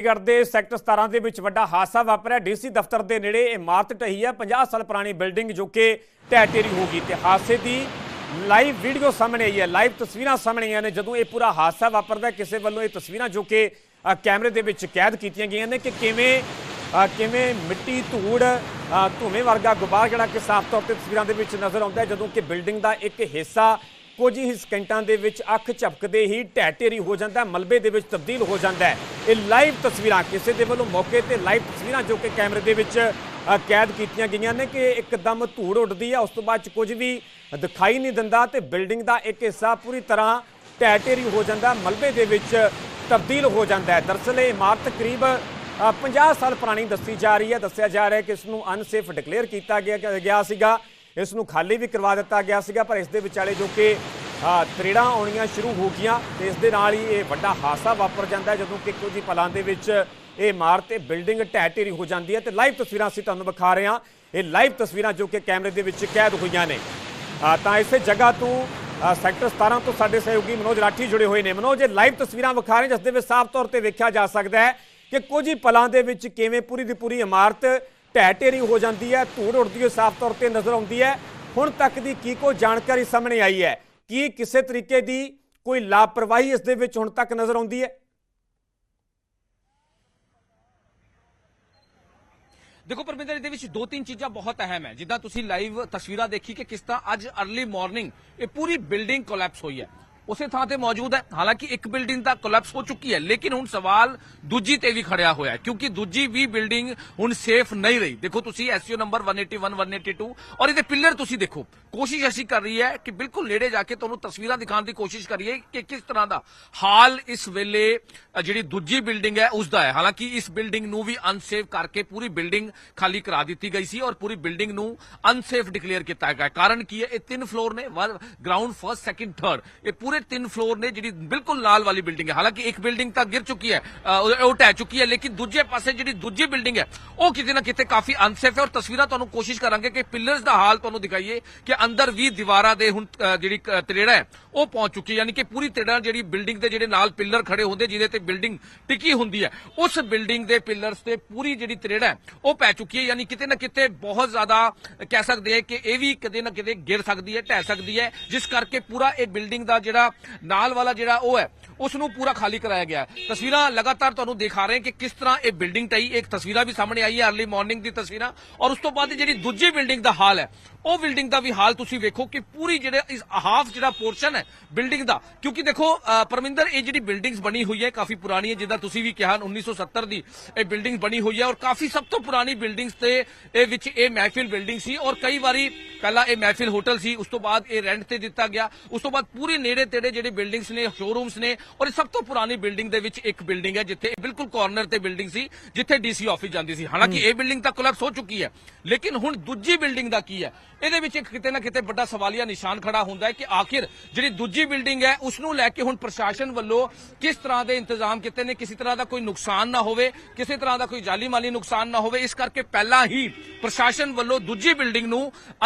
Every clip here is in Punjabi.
ਚੰਡੀਗੜ੍ਹ ਦੇ ਸੈਕਟਰ 17 ਦੇ ਵਿੱਚ ਵੱਡਾ ਹਾਦਸਾ ਵਾਪਰਿਆ। ਡੀਸੀ ਦਫ਼ਤਰ ਦੇ ਨੇੜੇ ਇਮਾਰਤ ਢਹੀ ਹੈ 50 ਸਾਲ ਪੁਰਾਣੀ ਬਿਲਡਿੰਗ ਜੋ ਕਿ ਢਹਿ ਹੋ ਗਈ ਤੇ ਹਾਦਸੇ ਦੀ ਲਾਈਵ ਵੀਡੀਓ ਸਾਹਮਣੇ ਆਈ ਹੈ। ਲਾਈਵ ਤਸਵੀਰਾਂ ਸਾਹਮਣੇ ਆਈਆਂ ਨੇ। ਜਦੋਂ ਇਹ ਪੂਰਾ ਹਾਦਸਾ ਵਾਪਰਦਾ ਕਿਸੇ ਵੱਲੋਂ ਇਹ ਤਸਵੀਰਾਂ ਜੋ ਕਿ ਕੈਮਰੇ ਦੇ ਵਿੱਚ ਕੈਦ ਕੀਤੀਆਂ ਗਈਆਂ ਨੇ ਕਿ ਕਿਵੇਂ ਕਿਵੇਂ ਮਿੱਟੀ ਧੂੜ ਅ, ਧੂਵੇਂ ਵਰਗਾ ਗੁਬਾਰ ਜਿਹੜਾ ਕਿ ਸਾਫ਼ ਤੌਰ ਤੇ ਤਸਵੀਰਾਂ ਦੇ ਵਿੱਚ ਨਜ਼ਰ ਆਉਂਦਾ ਹੈ। ਜਦੋਂ ਕਿ ਬਿਲਡਿੰਗ ਦਾ ਇੱਕ ਹਿੱਸਾ ਕੁਝ ਹੀ ਸਕਿੰਟਾਂ ਦੇ ਵਿੱਚ ਅੱਖ ਝਪਕਦੇ ਹੀ ਢਹਿ ਢੇਰੀ ਹੋ ਜਾਂਦਾ ਮਲਬੇ ਦੇ ਵਿੱਚ ਤਬਦੀਲ ਹੋ ਜਾਂਦਾ ਹੈ। ਇਹ ਲਾਈਵ ਤਸਵੀਰਾਂ ਕਿਸੇ ਦੇ ਵੱਲੋਂ ਮੌਕੇ ਤੇ ਲਾਈਵ ਤਸਵੀਰਾਂ ਜੋ ਕਿ ਕੈਮਰੇ ਦੇ ਵਿੱਚ ਕੈਦ ਕੀਤੀਆਂ ਗਈਆਂ ਨੇ ਕਿ ਇੱਕਦਮ ਧੂੜ ਉੱਡਦੀ ਹੈ। ਉਸ ਤੋਂ ਬਾਅਦ 'ਚ ਕੁਝ ਵੀ ਦਿਖਾਈ ਨਹੀਂ ਦਿੰਦਾ ਤੇ ਬਿਲਡਿੰਗ ਦਾ ਇੱਕ ਹਿੱਸਾ ਪੂਰੀ ਤਰ੍ਹਾਂ ਢਹਿ ਢੇਰੀ ਹੋ ਜਾਂਦਾ ਮਲਬੇ ਦੇ ਵਿੱਚ ਤਬਦੀਲ ਹੋ ਜਾਂਦਾ ਹੈ। ਦਰਅਸਲ ਇਹ ਇਮਾਰਤ ਕਰੀਬ ਅ, 50 ਸਾਲ ਪੁਰਾਣੀ ਦੱਸੀ ਜਾ ਰਹੀ ਹੈ। ਦੱਸਿਆ ਜਾ ਰਿਹਾ ਹੈ ਕਿ ਇਸ ਨੂੰ ਅਨਸੇਫ ਡਿਕਲੇਅਰ ਕੀਤਾ ਗਿਆ ਗਿਆ ਸੀਗਾ। ਇਸ ਨੂੰ ਖਾਲੀ ਵੀ ਕਰਵਾ ਦਿੱਤਾ ਗਿਆ ਸੀਗਾ ਪਰ ਇਸ ਦੇ ਵਿਚਾਲੇ ਜੋ ਕਿ ਅ, ਤਰੇੜਾਂ ਆਉਣੀਆਂ ਸ਼ੁਰੂ ਹੋ ਗਈਆਂ ਤੇ ਇਸ ਦੇ ਨਾਲ ਹੀ ਇਹ ਵੱਡਾ ਹਾਦਸਾ ਵਾਪਰ ਜਾਂਦਾ ਜਦੋਂ ਕਿ ਕੁਝ ਹੀ ਪਲਾਂ ਦੇ ਵਿੱਚ ਇਹ ਇਮਾਰਤ ਤੇ ਬਿਲਡਿੰਗ ਢਹਿ ਢੇਰੀ ਹੋ ਜਾਂਦੀ ਹੈ ਤੇ ਲਾਈਵ ਤਸਵੀਰਾਂ ਅਸੀਂ ਤੁਹਾਨੂੰ ਵਿਖਾ ਰਹੇ ਹਾਂ। ਇਹ ਲਾਈਵ ਤਸਵੀਰਾਂ ਜੋ ਕਿ ਕੈਮਰੇ ਦੇ ਵਿੱਚ ਕੈਦ ਹੋਈਆਂ ਨੇ। ਤਾਂ ਇਸੇ ਜਗ੍ਹਾ ਤੋਂ ਸੈਕਟਰ 17 ਤੋਂ ਸਾਡੇ ਸਹਿਯੋਗੀ ਮਨੋਜ ਰਾਠੀ ਜੁੜੇ ਹੋਏ ਨੇ। ਮਨੋਜ ਇਹ ਲਾਈਵ ਤਸਵੀਰਾਂ ਵਿਖਾ ਰਹੇ ਜਿਸ ਦੇ ਵਿੱਚ ਸਾਫ਼ ਤੌਰ ਤੇ ਵੇਖਿਆ ਜਾ ਸਕਦਾ ਹੈ ਕਿ ਕੁਝ ਹੀ ਪਲਾਂ ਦੇ ਵਿੱਚ ਕਿਵੇਂ ਪੂਰੀ ਦੀ ਪੂਰੀ ਇਮਾਰਤ ਢਹਿ ਢੇਰੀ ਹੋ ਜਾਂਦੀ ਹੈ, ਧੂੜ ਉੱਡਦੀ ਹੋਈ ਸਾਫ਼ ਤੌਰ ਤੇ ਨਜ਼ਰ ਆਉਂਦੀ ਹੈ। ਹੁਣ ਤੱਕ ਦੀ ਕੀ ਕੋਈ ਜਾਣਕਾਰੀ ਸਾਹਮਣੇ ਆਈ ਹੈ? ਕੀ ਕਿਸੇ ਤਰੀਕੇ ਦੀ ਕੋਈ ਲਾਪਰਵਾਹੀ ਇਸ ਦੇ ਵਿੱਚ ਹੁਣ ਤੱਕ ਨਜ਼ਰ ਆਉਂਦੀ ਹੈ? ਦੇਖੋ ਪਰਮਿੰਦਰ, ਇਹਦੇ ਵਿੱਚ ਦੋ ਤਿੰਨ ਚੀਜ਼ਾਂ ਬਹੁਤ ਅਹਿਮ ਹੈ। ਜਿੱਦਾਂ ਤੁਸੀਂ ਲਾਈਵ ਤਸਵੀਰਾਂ ਦੇਖੀ ਕਿ ਕਿਸ ਤਰ੍ਹਾਂ ਅੱਜ अर्ਲੀ ਮਾਰਨਿੰਗ ਇਹ ਪੂਰੀ ਬਿਲਡਿੰਗ ਕੋਲੈਪਸ ਹੋਈ ਹੈ। ਉਸੇ ਥਾਂ ਤੇ ਮੌਜੂਦ ਹੈ। ਹਾਲਾਂਕਿ ਇੱਕ ਬਿਲਡਿੰਗ ਤਾਂ ਕੋਲੈਪਸ ਹੋ ਚੁੱਕੀ ਹੈ, ਲੇਕਿਨ ਹੁਣ ਸਵਾਲ ਦੂਜੀ ਤੇ ਵੀ ਖੜਿਆ ਹੋਇਆ ਹੈ, ਕਿਉਂਕਿ ਦੂਜੀ ਵੀ ਬਿਲਡਿੰਗ ਹੁਣ ਸੇਫ ਨਹੀਂ ਰਹੀ। ਦੇਖੋ ਤੁਸੀਂ ਐਸਯੂ ਨੰਬਰ 181 182 ਔਰ ਇਹਦੇ ਪਿੱਲਰ ਤੁਸੀਂ ਦੇਖੋ। ਕੋਸ਼ਿਸ਼ ਅਸੀਂ ਕਰ ਰਹੀ ਹੈ ਕਿ ਬਿਲਕੁਲ ਨੇੜੇ ਜਾ ਕੇ ਤੁਹਾਨੂੰ ਤਸਵੀਰਾਂ ਦਿਖਾਉਣ ਦੀ ਕੋਸ਼ਿਸ਼ ਕਰੀਏ ਕਿ ਕਿਸ ਤਰ੍ਹਾਂ ਦਾ ਹਾਲ ਇਸ ਵੇਲੇ ਜਿਹੜੀ ਦੂਜੀ ਬਿਲਡਿੰਗ ਹੈ ਉਸ ਦਾ ਹੈ। ਹਾਲਾਂਕਿ ਇਸ ਬਿਲਡਿੰਗ ਨੂੰ ਵੀ ਅਨਸੇਫ ਕਰਕੇ ਪੂਰੀ ਬਿਲਡਿੰਗ ਖਾਲੀ ਕਰਾ ਦਿੱਤੀ ਗਈ ਸੀ ਔਰ ਪੂਰੀ ਬਿਲਡਿੰਗ ਨੂੰ ਅਨਸੇਫ ਡਿਕਲੇਅਰ ਕੀਤਾ ਗਿਆ ਕਾਰਨ ਕੀ ਹੈ? ਇਹ ਤਿੰਨ ਫਲੋਰ ਨੇ ਗਰਾਊਂਡ ਫਰਸਟ ਸੈਕਿੰਡ ਥਰਡ ਇਹ ਪੂਰੇ ਤਿੰਨ ਫਲੋਰ ਨੇ ਜਿਹੜੀ ਬਿਲਕੁਲ ਨਾਲ ਵਾਲੀ ਬਿਲਡਿੰਗ ਹੈ। ਹਾਲਾਂਕਿ ਇੱਕ ਬਿਲਡਿੰਗ ਤਾਂ ਗਿਰ ਚੁੱਕੀ ਹੈ ਉਹ ਉਹ ਢਹਿ ਚੁੱਕੀ ਹੈ, ਲੇਕਿਨ ਦੂਜੇ ਪਾਸੇ ਜਿਹੜੀ ਦੂਜੀ ਬਿਲਡਿੰਗ ਹੈ, ਉਹ ਕਿਤੇ ਨਾ ਕਿਤੇ ਕਾਫੀ ਅਨਸੇਫ ਹੈ ਔਰ ਤਸਵੀਰਾਂ ਤੁਹਾਨੂੰ ਕੋਸ਼ਿਸ਼ ਕਰਾਂਗੇ ਕਿ ਪਿੱਲਰਸ ਦਾ ਹਾਲ ਤੁਹਾਨੂੰ ਦਿਖਾਈਏ ਕਿ ਅੰਦਰ ਵੀ ਦੀਵਾਰਾਂ ਦੇ ਹੁਣ ਜਿਹੜੀ ਤਰੇੜਾ ਹੈ, ਉਹ ਪਹੁੰਚ ਚੁੱਕੀ ਯਾਨੀ ਕਿ ਪੂਰੀ ਤਰੇੜਾ ਜਿਹੜੀ ਬਿਲਡਿੰਗ ਦੇ ਜਿਹੜੇ ਨਾਲ ਪਿਲਰ ਖੜੇ ਹੁੰਦੇ, ਜਿਹਦੇ ਤੇ ਬਿਲਡਿੰਗ ਟਿਕੀ ਹੁੰਦੀ ਹੈ, ਉਸ ਬਿਲਡਿੰਗ ਦੇ ਪਿੱਲਰਸ ਤੇ ਪੂਰੀ ਜਿਹੜੀ ਤਰੇੜਾ ਹੈ, ਉਹ ਪੈ ਚੁੱਕੀ ਹੈ। ਯਾਨੀ ਕਿਤੇ ਨਾ ਕਿਤੇ ਬਹੁਤ ਜ਼ਿਆਦਾ ਕਹਿ ਸਕਦੇ ਹਾਂ ਕਿ ਇਹ ਵੀ ਕਦੇ ਨਾ ਕਿਤੇ ਗਿਰ ਸਕਦੀ ਹੈ, ਢਹਿ ਸਕਦੀ ਹੈ, ਜਿਸ ਕਰਕੇ ਪੂਰਾ ਇਹ ਬਿਲਡਿੰਗ ਦਾ ਜਿਹੜਾ ਨਾਲ ਵਾਲਾ ਜਿਹੜਾ ਉਹ ਹੈ ਉਸ ਨੂੰ ਪੂਰਾ ਖਾਲੀ ਕਰਾਇਆ ਗਿਆ ਤਸਵੀਰਾਂ ਲਗਾਤਾਰ ਤੁਹਾਨੂੰ ਦਿਖਾ ਰਹੇ ਕਿ ਕਿਸ ਤਰ੍ਹਾਂ ਇਹ ਬਿਲਡਿੰਗ ਟਈ, ਇੱਕ ਤਸਵੀਰਾਂ ਵੀ ਸਾਹਮਣੇ ਆਈ ਹੈ अर्ਲੀ ਮਾਰਨਿੰਗ ਦੀ ਤਸਵੀਰਾਂ। ਔਰ ਉਸ ਤੋਂ ਬਾਅਦ ਜਿਹੜੀ ਦੂਜੀ ਬਿਲਡਿੰਗ ਦਾ ਹਾਲ ਹੈ, ਉਹ ਬਿਲਡਿੰਗ ਦਾ ਵੀ ਹਾਲ ਤੁਸੀਂ ਵੇਖੋ ਕਿ ਪੂਰੀ ਜਿਹੜੇ ਇਸ ਹਾਫ ਜਿਹੜਾ ਪੋਰਸ਼ਨ ਹੈ ਬਿਲਡਿੰਗ ਦਾ। ਕਿਉਂਕਿ ਦੇਖੋ ਪਰਮਿੰਦਰ, ਇਹ ਜਿਹੜੀ ਬਿਲਡਿੰਗਸ ਬਣੀ ਹੋਈ ਹੈ ਕਾਫੀ ਪੁਰਾਣੀ ਹੈ, ਜਿੱਦਾਂ ਤੁਸੀਂ ਵੀ ਕਿਹਾ 1970 ਦੀ ਇਹ ਬਿਲਡਿੰਗ ਬਣੀ ਹੋਈ ਹੈ। ਔਰ ਕਾਫੀ ਸਭ ਤੋਂ ਪੁਰਾਣੀ ਬਿਲਡਿੰਗਸ ਤੇ ਇਹ ਵਿੱਚ ਇਹ ਮਹਿਫਿਲ ਬਿਲਡਿੰਗ ਸੀ। ਔਰ ਕਈ ਵਾਰੀ ਪਹਿਲਾਂ ਇਹ ਮਹਿਫਿਲ ਹੋਟਲ ਸੀ, ਉਸ ਤੋਂ ਬਾਅਦ ਇਹ ਰੈਂਟ ਤੇ ਦਿੱਤਾ ਗਿਆ। ਉਸ ਤੋਂ ਬਾਅਦ ਪੂਰੇ ਨੇੜੇ ਤੇੜੇ ਜਿਹੜੇ ਬਿਲਡਿੰਗਸ ਨੇ ਸ਼ੋਰੂਮਸ ਨੇ ਔਰ ਇਹ ਸਭ ਤੋਂ ਪੁਰਾਣੀ ਬਿਲਡਿੰਗ ਦੇ ਵਿੱਚ ਇੱਕ ਬਿਲਡਿੰਗ ਹੈ ਜਿੱਥੇ ਬਿਲਕੁਲ ਕਾਰਨਰ ਤੇ ਬਿਲਡਿੰਗ ਸੀ ਜਿੱਥੇ ਡੀਸੀ ਆਫਿਸ ਜਾਂਦੀ ਸੀ। ਹਾਲਾਂਕਿ ਇਹ ਬਿਲਡਿੰਗ ਤਾਂ ਕੋਲੈਪਸ ਹੋ ਚੁੱਕੀ ਹੈ ਲੇਕਿਨ ਹੁਣ ਦੂਜੀ ਬਿਲਡਿੰਗ ਦਾ ਕੀ ਹੈ? ਇਹਦੇ ਵਿੱਚ ਇੱਕ ਕਿਤੇ ਨਾ ਕਿਤੇ ਵੱਡਾ ਸਵਾਲੀਆ ਨਿਸ਼ਾਨ ਖੜਾ ਹੁੰਦਾ ਹੈ ਕਿ ਆਖਿਰ ਜਿਹੜੀ ਦੂਜੀ ਬਿਲਡਿੰਗ ਹੈ ਉਸ ਨੂੰ ਲੈ ਕੇ ਹੁਣ ਪ੍ਰਸ਼ਾਸਨ ਵੱਲੋਂ ਕਿਸ ਤਰ੍ਹਾਂ ਦੇ ਇੰਤਜ਼ਾਮ ਕੀਤੇ ਨੇ? ਕਿਸੇ ਤਰ੍ਹਾਂ ਦਾ ਕੋਈ ਨੁਕਸਾਨ ਨਾ ਹੋਵੇ ਕਿਸੇ ਤਰ੍ਹਾਂ ਦਾ ਕੋਈ ਜਾਲੀ ਮਾਲੀ ਨੁਕਸਾਨ ਨਾ ਹੋਵੇ ਇਸ ਕਰਕੇ ਪਹਿਲਾਂ ਹੀ ਪ੍ਰਸ਼ਾਸਨ ਵੱਲੋਂ ਦੂਜੀ ਬਿਲਡਿੰਗ ਨੂੰ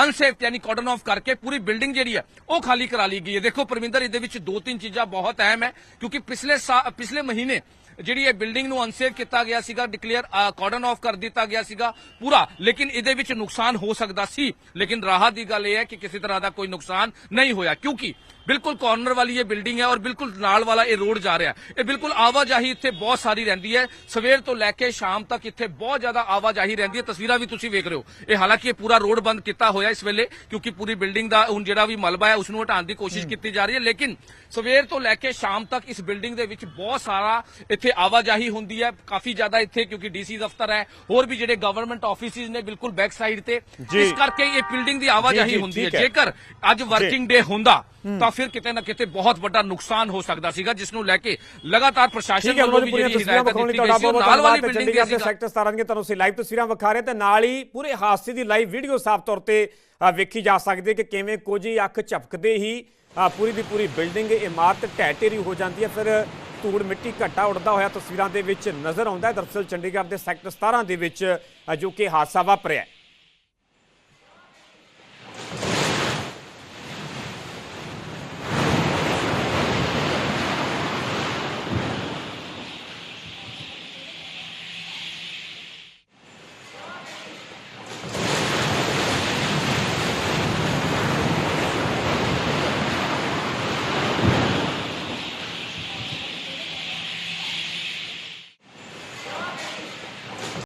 ਅਨਸੇਫ ਯਾਨੀ ਕਾਰਡਨ ਆਫ ਕਰਕੇ ਪੂਰੀ ਬਿਲਡਿੰਗ ਜਿਹੜੀ ਹੈ ਉਹ ਖਾਲੀ ਕਰਾ ਲਈ ਗਈ ਹੈ। ਦੇਖੋ ਪਰਮਿੰਦਰ ਇਹਦੇ ਵਿੱਚ ਦੋ ਤਿੰਨ ਚੀਜ਼ਾਂ ਬਹੁਤ ਅਹਿਮ ਹੈ, ਕਿਉਂਕਿ ਪਿਛਲੇ ਪਿਛਲੇ ਮਹੀਨੇ ਜਿਹੜੀ ਇਹ ਬਿਲਡਿੰਗ ਨੂੰ ਅਨਸੇਫ ਕੀਤਾ ਗਿਆ ਸੀਗਾ ਡਿਕਲੇਅਰ ਕਾਰਡਨ ਆਫ ਕਰ ਦਿੱਤਾ ਗਿਆ ਸੀਗਾ ਪੂਰਾ, ਲੇਕਿਨ ਇਹਦੇ ਵਿੱਚ ਨੁਕਸਾਨ ਹੋ ਸਕਦਾ ਸੀ। ਲੇਕਿਨ ਰਾਹਤ ਦੀ ਗੱਲ ਇਹ ਹੈ ਕਿ ਕਿਸੇ ਤਰ੍ਹਾਂ ਦਾ ਕੋਈ ਨੁਕਸਾਨ ਨਹੀਂ ਹੋਇਆ, ਕਿਉਂਕਿ ਬਿਲਕੁਲ ਕਾਰਨਰ ਵਾਲੀ ਇਹ ਬਿਲਡਿੰਗ ਹੈ ਔਰ ਬਿਲਕੁਲ ਨਾਲ ਵਾਲਾ ਇਹ ਰੋਡ ਜਾ ਰਿਹਾ ਹੈ। ਇਹ ਬਿਲਕੁਲ ਆਵਾਜਾਈ ਇੱਥੇ ਬਹੁਤ ਸਾਰੀ ਰਹਿੰਦੀ ਹੈ। ਸਵੇਰ ਤੋਂ ਲੈ ਕੇ ਸ਼ਾਮ ਤੱਕ ਇੱਥੇ ਬਹੁਤ ਜ਼ਿਆਦਾ ਆਵਾਜਾਈ ਰਹਿੰਦੀ ਹੈ। ਤਸਵੀਰਾਂ ਵੀ ਤੁਸੀਂ ਵੇਖ ਰਹੇ ਹੋ। ਇਹ ਹਾਲਾਂਕਿ ਇਹ ਪੂਰਾ ਰੋਡ ਬੰਦ ਕੀਤਾ ਹੋਇਆ ਇਸ ਵੇਲੇ ਕਿਉਂਕਿ ਪੂਰੀ ਬਿਲਡਿੰਗ ਦਾ ਹੁਣ ਜਿਹੜਾ ਵੀ ਮਲਬਾ ਹੈ ਉਸ ਨੂੰ ਹਟਾਉਣ ਦੀ ਕੋਸ਼ਿਸ਼ ਕੀਤੀ ਜਾ ਰਹੀ ਹੈ। ਲੇਕਿਨ ਸਵੇਰ ਤੋਂ ਲੈ ਕੇ ਸ਼ਾਮ ਤੱਕ ਇਸ ਬਿਲਡਿੰਗ ਦੇ ਵਿੱਚ ਬਹੁਤ ਸਾਰਾ ਇੱਥੇ ਆਵਾਜਾਈ ਹੁੰਦੀ ਹੈ। ਕਾਫੀ ਜ਼ਿਆਦਾ ਇੱਥੇ ਕਿਉਂਕਿ ਡੀਸੀ ਦਫ਼ਤਰ ਹੈ। ਹੋਰ ਵੀ ਜਿਹੜੇ ਗਵਰਨਮੈਂਟ ਆਫਿਸਿਸ ਨੇ ਬਿਲਕੁਲ ਬੈਕ ਸਾਈਡ ਤੇ। ਇਸ ਕਰਕੇ ਇਹ ਬਿਲਡਿੰਗ ਦੀ ਆਵਾਜਾਈ ਹੁੰਦੀ ਹੈ। ਜੇਕਰ ਅੱਜ ਵਰਕਿੰਗ ਡੇ ਹੁੰਦਾ ਤਾਂ ਫਿਰ ਕਿਤੇ ਨਾ ਕਿਤੇ ਬਹੁਤ ਵੱਡਾ ਨੁਕਸਾਨ ਹੋ ਸਕਦਾ ਸੀਗਾ ਜਿਸ ਨੂੰ ਲੈ ਕੇ ਲਗਾਤਾਰ ਪ੍ਰਸ਼ਾਸਨ ਵੱਲੋਂ ਵੀ ਜਿਹੜੀ ਹਦਾਇਤਾਂ ਦਿੱਤੀ ਗਈ ਸੀ ਨਾਲ ਵਾਲੀ ਬਿਲਡਿੰਗ ਦੀ ਦੇ ਸੈਕਟਰ 17 ਦੀਆਂ ਤੁਹਾਨੂੰ ਅਸੀਂ ਲਾਈਵ ਤਸਵੀਰਾਂ ਵਿਖਾ ਰਹੇ ਤੇ ਨਾਲ ਹੀ ਪੂਰੇ ਹਾਦਸੇ ਦੀ ਲਾਈਵ ਵੀਡੀਓ ਸਾਫ਼ ਤੌਰ ਤੇ ਵੇਖੀ ਜਾ ਸਕਦੀ ਹੈ ਕਿ ਕਿਵੇਂ ਕੁਝ ਹੀ ਅੱਖ ਝਪਕਦੇ ਹੀ ਪੂਰੀ ਦੀ ਪੂਰੀ ਬਿਲਡਿੰਗ ਇਮਾਰਤ ਢਹਿ ਢੇਰੀ ਹੋ ਜਾਂਦੀ ਹੈ। ਫਿਰ ਧੂੜ ਮਿੱਟੀ ਘੱਟਾ ਉੱਡਦਾ ਹੋਇਆ ਤਸਵੀਰਾਂ ਦੇ ਵਿੱਚ ਨਜ਼ਰ ਆਉਂਦਾ ਹੈ। ਦਰਅਸਲ ਚੰਡੀਗੜ੍ਹ ਦੇ ਸੈਕਟਰ 17 ਦੇ ਵਿੱਚ ਜੋ ਕਿ ਹਾਦਸਾ ਵਾਪਰਿਆ